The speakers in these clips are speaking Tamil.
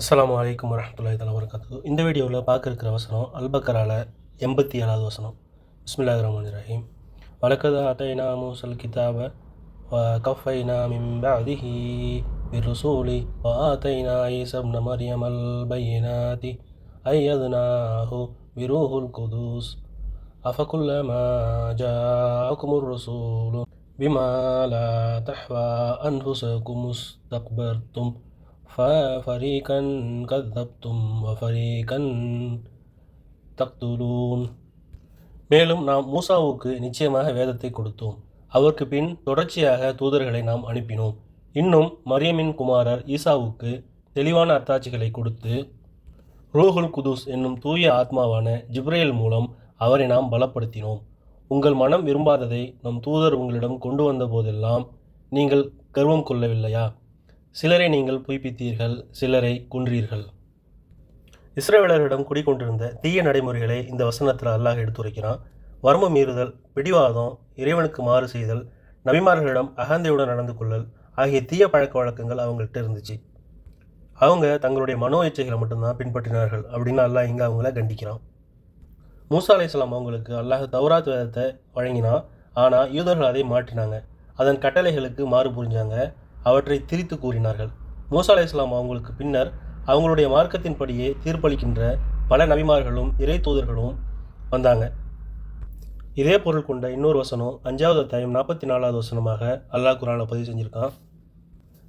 அஸ்லாம் வலைக்கம் வரஹ்மத்துல்லாஹி தஆலா வரகாத்து இந்த வீடியோவில் பார்க்க இருக்கிற வசனம் அல்பக்கரால எண்பத்தி ஏழாவது வசனம். பிஸ்மில்லாஹிர் ரஹ்மான் ரஹீம். வழக்கதா அத்தைனா மூசல் கிதாப கஃபைனா மிம்பாதிஹி பஅதிஹி வாத்தைனா வ ஆத்தைனா அல் பையனாதி மர்யமல் பையினாதி ஐயதுனாஹு பிரூஹுல் குதூஸ். அஃபகுல்லமா ஜாஅக்குமுர் ரசூலு பிமாலா தஹ்வா அன்ஃபுஸகும் தக்பர்தும். ففريقا كذبتم وفريقا தக்துலூன் மேலும் நாம் மூசாவுக்கு நிச்சயமாக வேதத்தை கொடுத்தோம் அவருக்கு பின் தொடர்ச்சியாக தூதர்களை நாம் அனுப்பினோம் இன்னும் மரியமின் குமாரர் ஈசாவுக்கு தெளிவான அத்தாட்சிகளை கொடுத்து ரூஹுல் குதூஸ் என்னும் தூய ஆத்மாவான ஜிப்ரேல் மூலம் அவரை நாம் பலப்படுத்தினோம் உங்கள் மனம் விரும்பாததை நம் தூதர் உங்களிடம் கொண்டு வந்த போதெல்லாம் நீங்கள் கர்வம் கொள்ளவில்லையா சிலரை நீங்கள் பொய்ப்பித்தீர்கள் சிலரை குன்றீர்கள். இஸ்ரேலர்களிடம் குடிக்கொண்டிருந்த தீய நடைமுறைகளை இந்த வசனத்தில் அல்லாஹ் எடுத்துரைக்கிறான். வர்ம மீறுதல் பிடிவாதம் இறைவனுக்கு மாறு செய்தல் நபிமார்களிடம் அகந்தையுடன் நடந்து கொள்ளல் ஆகிய தீய பழக்க வழக்கங்கள் அவங்கள்ட்ட இருந்துச்சு. அவங்க தங்களுடைய மனோ இச்சைகளை மட்டும்தான் பின்பற்றினார்கள் அப்படின்னு அல்லாஹ் இங்கே அவங்கள கண்டிக்கிறான். மூசா அலையாம் அவங்களுக்கு அல்லாஹ் தௌராத் வேதத்தை வழங்கினான். ஆனால் யூதர்கள் அதை மாற்றினாங்க. அதன் கட்டளைகளுக்கு மாறு புரிஞ்சாங்க. அவற்றை திரித்து கூறினார்கள். மூசா இஸ்லாம் அவங்களுக்கு பின்னர் அவங்களுடைய மார்க்கத்தின்படியே தீர்ப்பளிக்கின்ற பல நபிமார்களும் இறை தூதர்களும் வந்தாங்க. இதே பொருள் கொண்ட இன்னொரு வசனம் அஞ்சாவது அத்தியாயம் நாற்பத்தி நாலாவது வசனமாக அல்லாஹ் குரானை பதிவு செஞ்சிருக்கான்.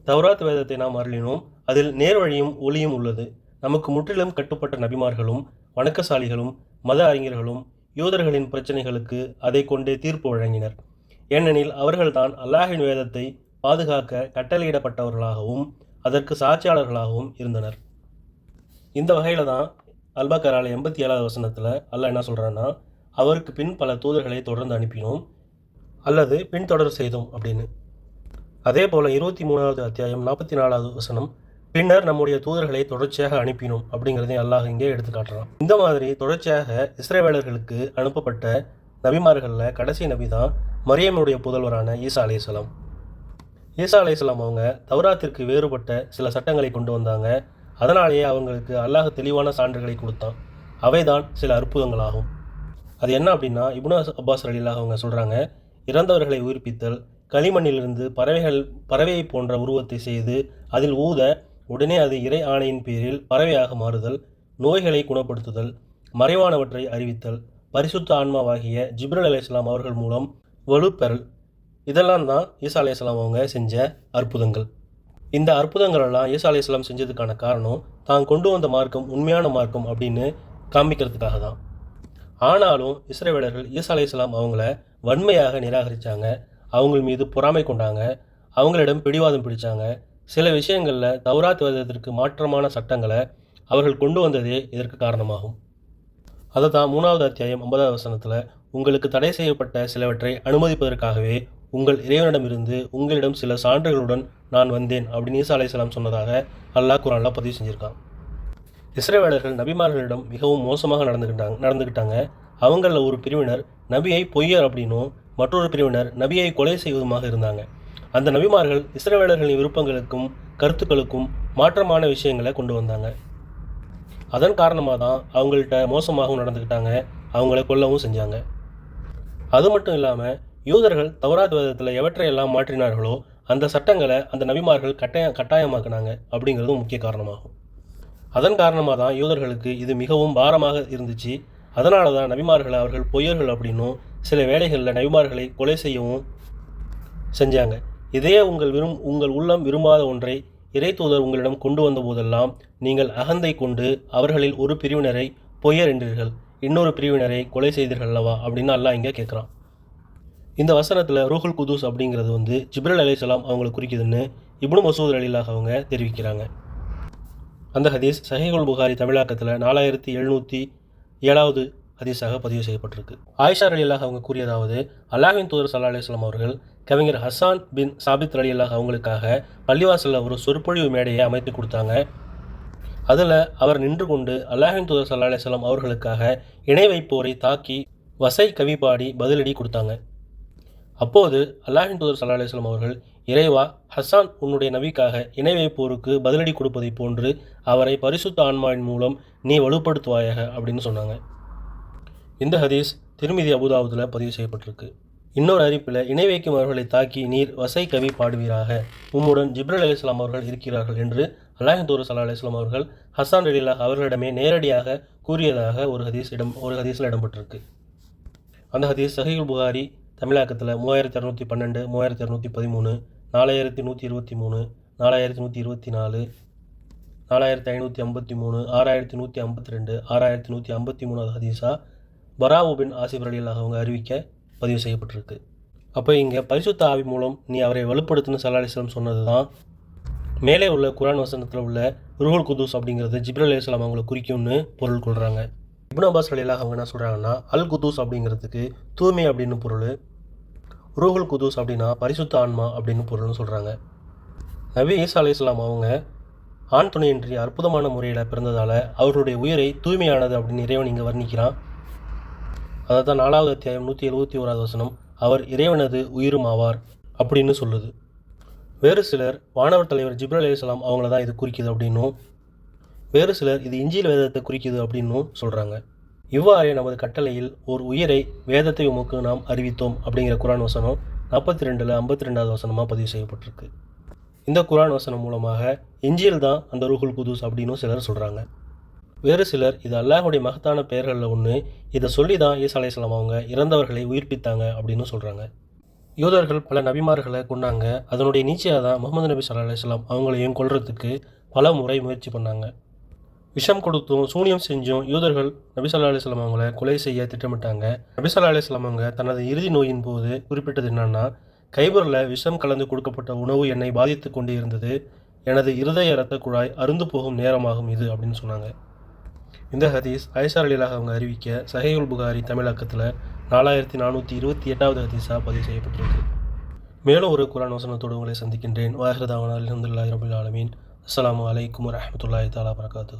தௌராத் வேதத்தை நாம் அருளினோம். அதில் நேர்வழியும் ஒளியும் உள்ளது. நமக்கு முற்றிலும் கட்டுப்பட்ட நபிமார்களும் வணக்கசாலிகளும் மத அறிஞர்களும் யூதர்களின் பிரச்சனைகளுக்கு அதை கொண்டே தீர்ப்பு வழங்கினர். ஏனெனில் அவர்கள்தான் அல்லாஹின் வேதத்தை பாதுகாக்க கட்டளையிடப்பட்டவர்களாகவும் அதற்கு சாட்சியாளர்களாகவும் இருந்தனர். இந்த வகையில் தான் அல்பக்கரால் எண்பத்தி ஏழாவது வசனத்தில் அல்லாஹ் என்ன சொல்கிறான்னா அவருக்கு பின் பல தூதர்களை தொடர்ந்து அனுப்பினோம் அல்லது பின்தொடர் செய்தோம் அப்படின்னு. அதே போல் இருபத்தி மூணாவது அத்தியாயம் நாற்பத்தி நாலாவது வசனம் பின்னர் நம்முடைய தூதர்களை தொடர்ச்சியாக அனுப்பினோம் அப்படிங்கிறதையும் அல்லாஹ் இங்கே எடுத்து காட்டுறான். இந்த மாதிரி தொடர்ச்சியாக இஸ்ரேவேலர்களுக்கு அனுப்பப்பட்ட நபிமார்களில் கடைசி நபி தான் மரியமுடைய புதல்வரான ஈசா அலையாம் ஈசா அலையாம் அவங்க தௌராத்திற்கு வேறுபட்ட சில சட்டங்களை கொண்டு வந்தாங்க. அதனாலேயே அவங்களுக்கு அல்லாஹ் தெளிவான சான்றுகளை கொடுத்தான். அவைதான் சில அற்புதங்களாகும். அது என்ன அப்படின்னா இப்னு அப்பாஸ் அலிலாக அவங்க சொல்கிறாங்க இறந்தவர்களை உயிர்ப்பித்தல் களிமண்ணிலிருந்து பறவைகள் பறவையை போன்ற உருவத்தை செய்து அதில் ஊத உடனே அது இறை ஆணையின் பேரில் பறவையாக மாறுதல் நோய்களை குணப்படுத்துதல் மறைவானவற்றை அறிவித்தல் பரிசுத்த ஆன்மாவாகிய ஜிப்ரல் அலையாம் அவர்கள் மூலம் வலுப்பெறல் இதெல்லாம் தான் ஈசா அலையாம் அவங்க செஞ்ச அற்புதங்கள். இந்த அற்புதங்களெல்லாம் ஈசா அலையாம் செஞ்சதுக்கான காரணம் தான் கொண்டு வந்த மார்க்கம் உண்மையான மார்க்கம் அப்படின்னு காமிக்கிறதுக்காக தான். ஆனாலும் இஸ்ரேவேலர்கள் ஈசா அலையாம் அவங்கள வன்மையாக நிராகரித்தாங்க அவங்க மீது பொறாமை கொண்டாங்க. அவங்களிடம் பிடிவாதம் பிடித்தாங்க சில விஷயங்களில் தௌராத் வேதத்திற்கு மாற்றமான சட்டங்களை அவர்கள் கொண்டு வந்ததே இதற்கு காரணமாகும். அதை தான் மூணாவது அத்தியாயம் ஐம்பதாவது வசனத்தில் உங்களுக்கு தடை செய்யப்பட்ட சிலவற்றை அனுமதிப்பதற்காகவே உங்கள் இறைவனிடமிருந்து உங்களிடம் சில சான்றுகளுடன் நான் வந்தேன் அப்படின்னு ஈசா அலையாம் சொன்னதாக அல்லாஹ் குரானில் பதிவு செஞ்சுருக்கான். இஸ்ரேவேலர்கள் நபிமார்களிடம் மிகவும் மோசமாக நடந்துக்கிட்டாங்க நடந்துக்கிட்டாங்க அவங்களில் ஒரு பிரிவினர் நபியை பொய்யர் அப்படின்னும் மற்றொரு பிரிவினர் நபியை கொலை செய்வதுமாக இருந்தாங்க. அந்த நபிமார்கள் இஸ்ரேவேலர்களின் விருப்பங்களுக்கும் கருத்துக்களுக்கும் மாற்றமான விஷயங்களை கொண்டு வந்தாங்க. அதன் காரணமாக தான் அவங்கள்ட்ட மோசமாகவும் நடந்துக்கிட்டாங்க அவங்கள கொல்லவும் செஞ்சாங்க. அது மட்டும் இல்லாமல் யூதர்கள் தௌராத் வேதத்தில் எவற்றையெல்லாம் மாற்றினார்களோ அந்த சட்டங்களை அந்த நபிமார்கள் கட்டாய கட்டாயமாக்குனாங்க அப்படிங்கிறதும் முக்கிய காரணமாகும். அதன் காரணமாக தான் யூதர்களுக்கு இது மிகவும் பாரமாக இருந்துச்சு. அதனால தான் நபிமார்களை அவர்கள் பொய்யர்கள் அப்படின்னும் சில வேளைகளில் நபிமார்களை கொலை செய்யவும் செஞ்சாங்க. இதே உங்கள் விரும் உங்கள் உள்ளம் விரும்பாத ஒன்றை இறை தூதர் உங்களிடம் கொண்டு வந்த போதெல்லாம் நீங்கள் அகந்தை கொண்டு அவர்களில் ஒரு பிரிவினரை பொய்யர் என்றீர்கள். இன்னொரு பிரிவினரை கொலை செய்தீர்கள் அல்லவா அப்படின்னு அல்லாஹ் இங்கே கேட்குறான் இந்த வசனத்தில் ரூஹுல் குதூஸ் அப்படிங்கிறது வந்து ஜிப்ரல் அலிசலாம் அவங்களை குறிக்குதுன்னு இப்னு மசூத் அலிலாக அவங்க தெரிவிக்கிறாங்க. அந்த ஹதீஸ் சஹீகுல் புகாரி தமிழாக்கத்தில் நாலாயிரத்தி எழுநூற்றி ஏழாவது ஹதீஸாக பதிவு செய்யப்பட்டிருக்கு. ஆயிஷா அலிலாக அவங்க கூறியதாவது அல்லாஹின் தூதர் சல்லா அலிஸ்லாம் அவர்கள் கவிஞர் ஹசான் பின் சாபித் அலிலாக அவங்களுக்காக பள்ளிவாசலில் ஒரு சொற்பொழிவு மேடையை அமைத்து கொடுத்தாங்க. அதில் அவர் நின்று கொண்டு அல்லாஹின் தூதர் சல்லா அலிஸ்லாம் அவர்களுக்காக இணை வைப்போரை தாக்கி வசை கவி பாடி பதிலடி கொடுத்தாங்க. அப்போது அல்லாஹின் தூதர் சல்லா அலிஸ்லாம் அவர்கள் இறைவா ஹசான் உன்னுடைய நபிக்காக இணை வைப்போருக்கு பதிலடி கொடுப்பதைப் போன்று அவரை பரிசுத்த ஆன்மாவின் மூலம் நீ வலுப்படுத்துவாயாக அப்படின்னு சொன்னாங்க. இந்த ஹதீஸ் திருமிதி அபுதாபுதில் பதிவு செய்யப்பட்டிருக்கு. இன்னொரு அறிப்பில் இணை வைக்கும் அவர்களை தாக்கி நீர் வசை கவி பாடுவீராக. உம்முடன் ஜிப்ரல் அலிஸ்லாம் அவர்கள் இருக்கிறார்கள் என்று அல்லாஹின் தூர் சல்லா அலிஸ்லாம் அவர்கள் ஹசான் ரலில்லா அவர்களிடமே நேரடியாக கூறியதாக ஒரு ஹதீஸ் இடம் ஒரு ஹதீஸில் இடம்பெற்றிருக்கு. அந்த ஹதீஸ் சஹீல் புகாரி தமிழாக்கத்தில் மூவாயிரத்தி இரநூத்தி பன்னெண்டு மூவாயிரத்தி இரநூத்தி பதிமூணு நாலாயிரத்தி நூற்றி இருபத்தி மூணு நாலாயிரத்தி நூற்றி இருபத்தி நாலு நாலாயிரத்தி ஐநூற்றி ஐம்பத்தி மூணு ஆறாயிரத்தி நூற்றி ஐம்பத்தி ரெண்டு ஆறாயிரத்தி நூற்றி ஐம்பத்தி மூணாவது ஹதீஸாக பராவுபின் ஆசிப் ரலியல்லாஹ் அவங்க அறிவிக்க பதிவு செய்யப்பட்டிருக்கு. அப்போ இங்கே பரிசுத்த ஆவி மூலம் நீ அவரை வலுப்படுத்துன்னு சல்லாஹிஸ்லாம் சொன்னது தான் மேலே உள்ள குரான் வசனத்தில் உள்ள ருஹுல் குதூஸ் அப்படிங்கிறது ஜிப்ரல் அலிஸ்லாம் அவங்களை குறிக்கும்னு பொருள் கொள்கிறாங்க இப்னு அப்பாஸ் அவங்க என்ன சொல்கிறாங்கன்னா அல் குதூஸ் அப்படிங்கிறதுக்கு தூய்மை அப்படின்னு பொருள். ரூஹுல் குதூஸ் அப்படின்னா பரிசுத்த ஆன்மா அப்படின்னு பொருள்னு சொல்கிறாங்க நபி ஈசா அலையாம் அவங்க ஆண் துணையின்றி அற்புதமான முறையில் பிறந்ததால் அவருடைய உயிரை தூய்மையானது அப்படின்னு இறைவன் இங்கே வர்ணிக்கிறான். அதை தான் நாலாவது அத்தியாயம் நூற்றி எழுபத்தி ஓராவது வசனம் அவர் இறைவனது உயிரும் ஆவார் அப்படின்னு சொல்லுது. வேறு சிலர் வானவர் தலைவர் ஜிப்ரல் அலிஸ்லாம் அவங்கள தான் இது குறிக்குது அப்படின்னும் வேறு சிலர் இது இஞ்சியில் வேதத்தை குறிக்குது அப்படின்னும் சொல்கிறாங்க இவ்வாறே நமது கட்டளையில் ஒரு உயிரை வேதத்தை உமக்கு நாம் அறிவித்தோம் அப்படிங்கிற குரான் வசனம் நாற்பத்தி ரெண்டில் ஐம்பத்தி ரெண்டாவது வசனமாக பதிவு செய்யப்பட்டிருக்கு. இந்த குரான் வசனம் மூலமாக இஞ்சியில் தான் அந்த ரூஹுல் குதூஸ் அப்படின்னு சிலர் சொல்கிறாங்க வேறு சிலர் இது அல்லாஹுடைய மகத்தான பெயர்களில் ஒன்று இதை சொல்லி தான் ஈசா அலையாம் அவங்க இறந்தவர்களை உயிர்ப்பித்தாங்க அப்படின்னு சொல்கிறாங்க யூதர்கள் பல நபிமார்களை கொண்டாங்க அதனுடைய நீச்சியாக தான் முகமது நபி சல்லா அலிஸ்லாம் அவங்களையும் கொள்றதுக்கு பல முறை முயற்சி பண்ணாங்க. விஷம் கொடுத்தும் சூனியம் செஞ்சும் யூதர்கள் நபிசல்லா அலிஸ்லாம் அவங்கள கொலை செய்ய திட்டமிட்டாங்க. நபிசல்லா அலிஸ்லாம் அவங்க தனது இறுதி நோயின் போது குறிப்பிட்டது என்னன்னா கைபரில் விஷம் கலந்து கொடுக்கப்பட்ட உணவு என்னை பாதித்து கொண்டு இருந்தது. எனது இருதய இரத்த குழாய் அருந்து போகும் நேரமாகும் இது அப்படின்னு சொன்னாங்க. இந்த ஹதீஸ் ஐசார் அலிலாக அவங்க அறிவிக்க சஹீகுல் புகாரி தமிழாக்கத்தில் நாலாயிரத்தி நானூற்றி இருபத்தி எட்டாவது ஹதீஸாக பதிவு செய்யப்பட்டிருக்கு. மேலும் ஒரு குரான் வசனத்தோடு உங்களை சந்திக்கின்றேன். வாஹிரதாவன் அலமதுல்லாஹி ரபுல் ஆலமீன். அஸ்லாம் வலைக்கம் வரஹமத்துல்லாஹி தாலா வரகாத்து